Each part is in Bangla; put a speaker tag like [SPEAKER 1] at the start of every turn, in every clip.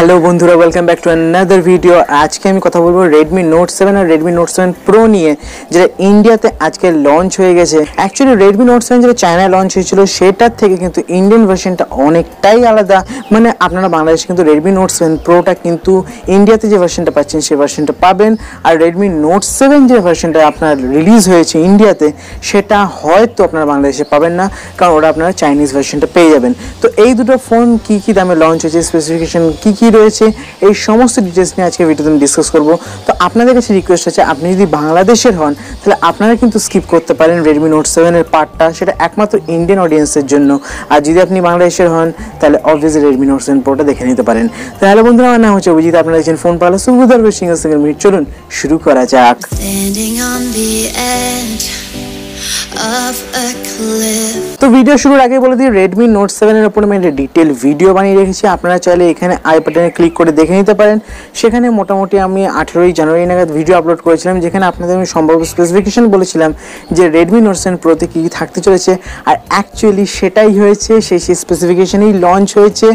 [SPEAKER 1] হ্যালো বন্ধুরা welcome back to another video আজকে আমি কথা বলব রেডমি নোট সেভেন আর রেডমি নোট সেভেন প্রো নিয়ে, যেটা ইন্ডিয়াতে আজকে লঞ্চ হয়ে গেছে। অ্যাকচুয়ালি রেডমি নোট সেভেন যেটা চায়নায় লঞ্চ হয়েছিল, সেটার থেকে কিন্তু ইন্ডিয়ান ভার্সনটা অনেকটাই আলাদা। মানে আপনারা বাংলাদেশে কিন্তু রেডমি নোট সেভেন প্রোটা কিন্তু ইন্ডিয়াতে যে ভার্সনটা পাচ্ছেন, সেই ভার্সনটা পাবেন। আর রেডমি নোট সেভেন যে ভার্সনটা আপনার রিলিজ হয়েছে ইন্ডিয়াতে সেটা হয়তো আপনারা বাংলাদেশে পাবেন না, কারণ ওটা আপনারা চাইনিজ ভার্সনটা পেয়ে যাবেন। তো এই দুটো ফোন কি কি দামে লঞ্চ হয়েছে স্পেসিফিকেশন কি কি রয়েছে, এই সমস্ত ডিটেলস নিয়ে আজকে ভিডিওতে আমি ডিসকাস করব। তো আপনাদের কাছে রিকোয়েস্ট আছে, আপনি যদি বাংলাদেশের হন, তাহলে আপনারা কিন্তু স্কিপ করতে পারেন রেডমি নোট সেভেনের পার্টটা সেটা একমাত্র ইন্ডিয়ান অডিয়েন্সের জন্য। আর যদি আপনি বাংলাদেশের হন, তাহলে অবভিয়াসলি রেডমি নোট সেভেন প্রোটা দেখে নিতে পারেন। তাহলে বন্ধুরা, আমার নাম হচ্ছে অভিজিৎ, আপনারা দেখছেন ফোন পালা সুবিধার সিঙ্গেল সিঙ্গেল মিনিট চলুন শুরু করা যাক। তো ভিডিও শুরুর আগে বলে দিই রেডমি নোট সেভেনের উপর আমি একটা ডিটেল ভিডিও বানিয়ে রেখেছি। আপনারা চাইলে এখানে আই বাটনে ক্লিক করে দেখে নিতে পারেন। সেখানে মোটামুটি আমি আঠেরোই জানুয়ারি নাগাদ ভিডিও আপলোড করেছিলাম, যেখানে আপনাদের আমি সম্ভব স্পেসিফিকেশন বলেছিলাম যে রেডমি নোট সেভেন প্রোতে কী কী থাকতে চলেছে। আর অ্যাকচুয়ালি সেটাই হয়েছে, সেই সেই স্পেসিফিকেশনেই লঞ্চ হয়েছে।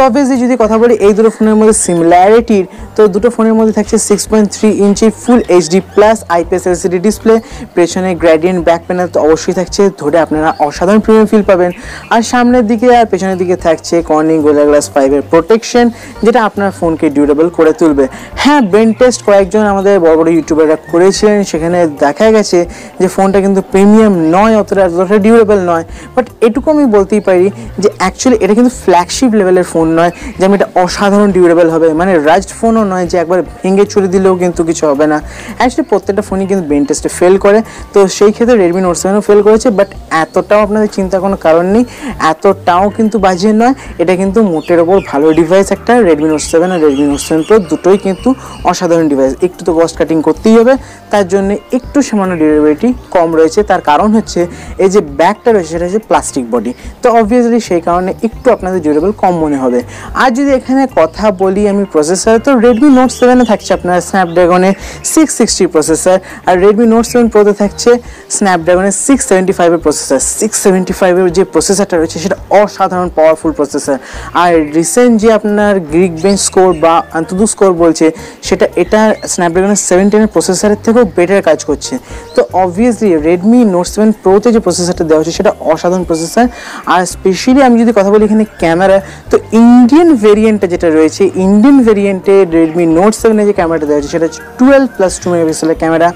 [SPEAKER 1] তবে যে যদি কথা বলি, এই দুটো ফোনের মধ্যে সিমিলারিটির তো দুটো ফোনের মধ্যে থাকছে six point three inch full HD plus IPS LCD display পেছনে গ্র্যাডিয়েন্ট ব্যাক প্যানেল তো অবশ্যই থাকছে, ধরে আপনারা অসাধারণ প্রিমিয়াম ফিল পাবেন। আর সামনের দিকে আর পেছনের দিকে থাকছে কর্নিং গোলা গ্লাস ফাইভের প্রোটেকশন যেটা আপনার ফোনকে ডিউরেবল করে তুলবে। হ্যাঁ ব্রেন টেস্ট কয়েকজন আমাদের বড় বড় ইউটিউবাররা করেছিলেন সেখানে দেখা গেছে যে ফোনটা কিন্তু প্রিমিয়াম নয়, অতটা অতটা ডিউরেবল নয়। বাট এটুকু আমি বলতেই পারি যে অ্যাকচুয়ালি এটা কিন্তু ফ্ল্যাগশিপ লেভেলের ফোন নয়, যে আমি এটা অসাধারণ ডিউরেবল হবে। মানে রাজড ফোনও নয় যে একবার ভেঙে চুরে দিলেও কিন্তু কিছু হবে না। অ্যাকচুয়ালি প্রত্যেকটা ফোনই কিন্তু ব্রেন টেস্টে ফেল করে। তো সেই ক্ষেত্রে রেডমি নোট সেভেনও ফেল করেছে বাট এতটাও আপনাদের চিন্তা কোনো কারণ নেই। এতটাও কিন্তু বাজে নয়। এটা কিন্তু মোটের ওপর ভালো ডিভাইস একটা রেডমি নোট সেভেন আর রেডমি নোট সেভেন প্রো দুটোই কিন্তু অসাধারণ ডিভাইস একটু তো কস্ট কাটিং করতেই হবে। তার জন্য একটু সামান্য ডিউরেবিলিটি কম রয়েছে। তার কারণ হচ্ছে এই যে ব্যাগটা রয়েছে, সেটা হচ্ছে প্লাস্টিক বডি তো অবভিয়াসলি সেই কারণে একটু আপনাদের ডিউরেবল কম মনে হবে। আর যদি এখানে কথা বলি আমি প্রসেসর তো রেডমি নোট সেভেনে থাকছে আপনার স্ন্যাপড্রাগনের সিক্স সিক্সটি প্রসেসর আর রেডমি নোট সেভেন প্রোতে থাকছে স্ন্যাপড্রাগনের সিক্স সেভেন্টি ফাইভের প্রসেসর সিক্স সেভেন্টি ফাইভের যে প্রসেসরটা রয়েছে, সেটা অসাধারণ পাওয়ারফুল প্রসেসর আর রিসেন্ট যে আপনার গ্রিক বেঞ্চ স্কোর বা আন্তদু স্কোর বলছে, সেটা এটা স্ন্যাপড্রাগনের সেভেন্টিনের প্রসেসরের থেকেও বেটার কাজ করছে। তো অবভিয়াসলি রেডমি নোট সেভেন প্রোতে যে প্রসেসরটা দেওয়া হচ্ছে সেটা অসাধারণ প্রসেসর আর স্পেশালি আমি যদি কথা বলি এখানে ক্যামেরা তো ইন্ডিয়ান ভেরিয়েন্টটা যেটা রয়েছে ইন্ডিয়ান ভেরিয়েন্টে রেডমি নোট সেভেনে যে ক্যামেরাটা দেওয়া হচ্ছে সেটা হচ্ছে টুয়েলভ প্লাস টু মেগাপিক্সেলের ক্যামেরা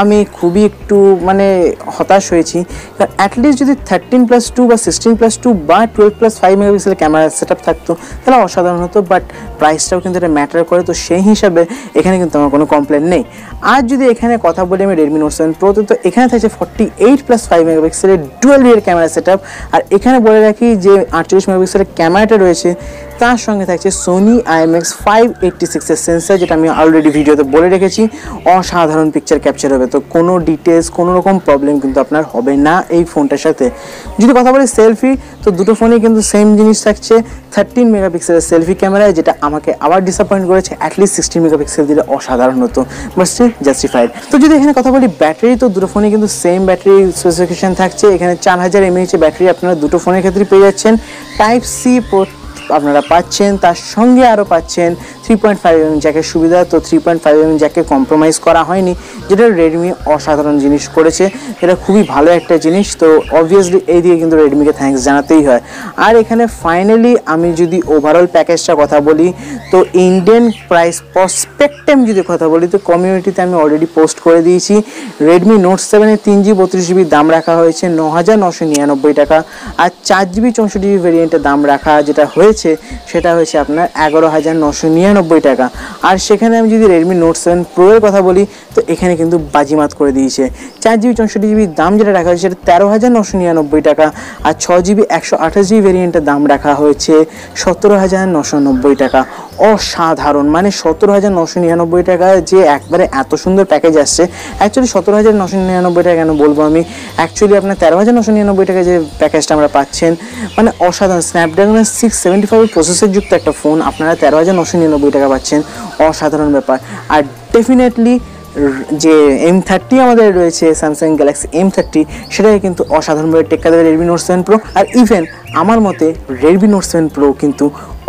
[SPEAKER 1] আমি খুবই একটু মানে হতাশ হয়েছি। কারণ অ্যাটলিস্ট যদি থার্টিন প্লাস টু বা সিক্সটিন প্লাস টু বা টুয়েলভ প্লাস ফাইভ মেগাপিক্সেলের ক্যামেরা সেট আপ থাকতো, তাহলে অসাধারণ হতো। বাট প্রাইসটাও কিন্তু এটা ম্যাটার করে। তো সেই হিসাবে এখানে কিন্তু আমার কোনো কমপ্লেন নেই। আর যদি এখানে কথা বলি আমি রেডমি নোট সেভেন প্রোতে তো এখানে থাকছে ফর্টি এইট প্লাস ফাইভ মেগাপিক্সেলের ডুয়েল রিয়ার ক্যামেরা সেট আর এখানে বলে রাখি যে আটচল্লিশ মেগাপিক্সেলের ক্যামেরাটা রয়েছে তার সঙ্গে থাকছে সোনি আইএমএক্স ফাইভ এইটটি সিক্সের সেন্সার যেটা আমি অলরেডি ভিডিওতে বলে রেখেছি। অসাধারণ পিকচার ক্যাপচার হবে। তো কোনো ডিটেলস কোনো রকম প্রবলেম কিন্তু আপনার হবে না এই ফোনটার সাথে। যদি কথা বলি সেলফি তো দুটো ফোনেই কিন্তু সেম জিনিস থাকছে। থার্টিন মেগাপিক্সেলের সেলফি ক্যামেরা যেটা আমাকে আবার ডিসঅ্যাপয়েন্ট করেছে। অ্যাটলিস্ট সিক্সটিন মেগাপিক্সেল দিলে অসাধারণ হতো। বাট স্টিল জাস্টিফাইড তো যদি এখানে কথা বলি ব্যাটারি তো দুটো ফোনে কিন্তু সেম ব্যাটারি স্পেসিফিকেশন থাকছে। এখানে চার হাজার এমএইচের ব্যাটারি আপনারা দুটো ফোনের ক্ষেত্রে পেয়ে যাচ্ছেন। টাইপ সি আপনারা পাচ্ছেন, তার সঙ্গে আরও পাচ্ছেন থ্রি পয়েন্ট ফাইভ এম জ্যাকের সুবিধা। তো থ্রি পয়েন্ট ফাইভ এম জ্যাকে কম্প্রোমাইজ করা হয়নি, যেটা রেডমি অসাধারণ জিনিস করেছে। এটা খুবই ভালো একটা জিনিস, তো অবভিয়াসলি এই দিকে কিন্তু রেডমিকে থ্যাঙ্কস জানাতেই হয়। আর এখানে ফাইনালি আমি যদি ওভারঅল প্যাকেজটা কথা বলি, তো ইন্ডিয়ান প্রাইস প্রসপেক্টেম যদি কথা বলি, তো কমিউনিটিতে আমি অলরেডি পোস্ট করে দিয়েছি। রেডমি নোট সেভেনের তিন জিবি বত্রিশ জিবি দাম রাখা হয়েছে ন হাজার নশো নিরানব্বই টাকা। আর চার জিবি চৌষট্টি জিবি ভেরিয়েন্টের দাম রাখা, যেটা হয়েছে সেটা হয়েছে আপনার এগারো হাজার নশো নিরানব্বই টাকা। আর সেখানে আমি যদি রেডমি নোট সেভেন প্রো এর কথা বলি, তো এখানে কিন্তু বাজিমাত করে দিয়েছে। চার জিবি চৌষট্টি জিবির দাম যেটা রাখা হয়েছে, সেটা তেরো হাজার নশো নিরানব্বই টাকা। আর ছ জিবি একশো আঠাশ জিবি ভেরিয়েন্টের দাম রাখা হয়েছে, সতেরো হাজার নশো নব্বই টাকা। অসাধারণ মানে সতেরো হাজার নশো নিরানব্বই টাকা যে একবারে এত সুন্দর প্যাকেজ আসছে অ্যাকচুয়ালি সতেরো হাজার নশো নিরানব্বই টাকা কেন বলব আমি? অ্যাকচুয়ালি আপনার তেরো হাজার নশো নিরানব্বই টাকা যে প্যাকেজটা আমরা পাচ্ছেন মানে অসাধারণ স্ন্যাপড্রাগনের সিক্স সেভেন্টি ফাইভ প্রসেসর যুক্ত একটা ফোন আপনারা তেরো হাজার নশো নিরানব্বই টাকা পাচ্ছেন। অসাধারণ ব্যাপার। আর ডেফিনেটলি যে এম থার্টি আমাদের রয়েছে স্যামসাং গ্যালাক্সি এম থার্টি সেটাকে কিন্তু অসাধারণভাবে টেক্কা দেবে রেডমি নোট সেভেন প্রো আর ইভেন আমার মতে রেডমি নোট সেভেন প্রো কিন্তু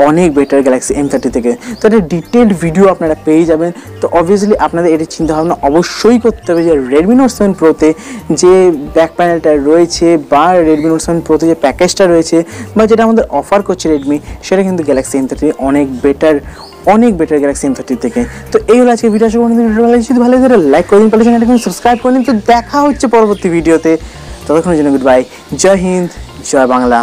[SPEAKER 1] অনেক বেটার গ্যালাক্সি এম থার্টি থেকে। তো এটা ডিটেলড ভিডিও আপনারা পেয়ে যাবেন। তো অবভিয়াসলি আপনাদের এটি চিন্তাভাবনা অবশ্যই করতে হবে যে রেডমি নোট সেভেন প্রোতে যে ব্যাক প্যানেলটা রয়েছে বা রেডমি নোট সেভেন প্রোতে যে প্যাকেজটা রয়েছে বা যেটা আমাদের অফার করছে রেডমি সেটা কিন্তু গ্যালাক্সি এম থার্টি অনেক বেটার অনেক বেটার গ্যালাক্সি এম থার্টি থেকে। তো এই হলো আজকে ভিডিও করি ভিডিও ভালো যদি ভালো লাগে লাইক করে দিন পারলে চ্যানেলটা সাবস্ক্রাইব করে নিন তো দেখা হচ্ছে পরবর্তী ভিডিওতে ততক্ষণের জন্য গুড বাই জয় হিন্দ, জয় বাংলা।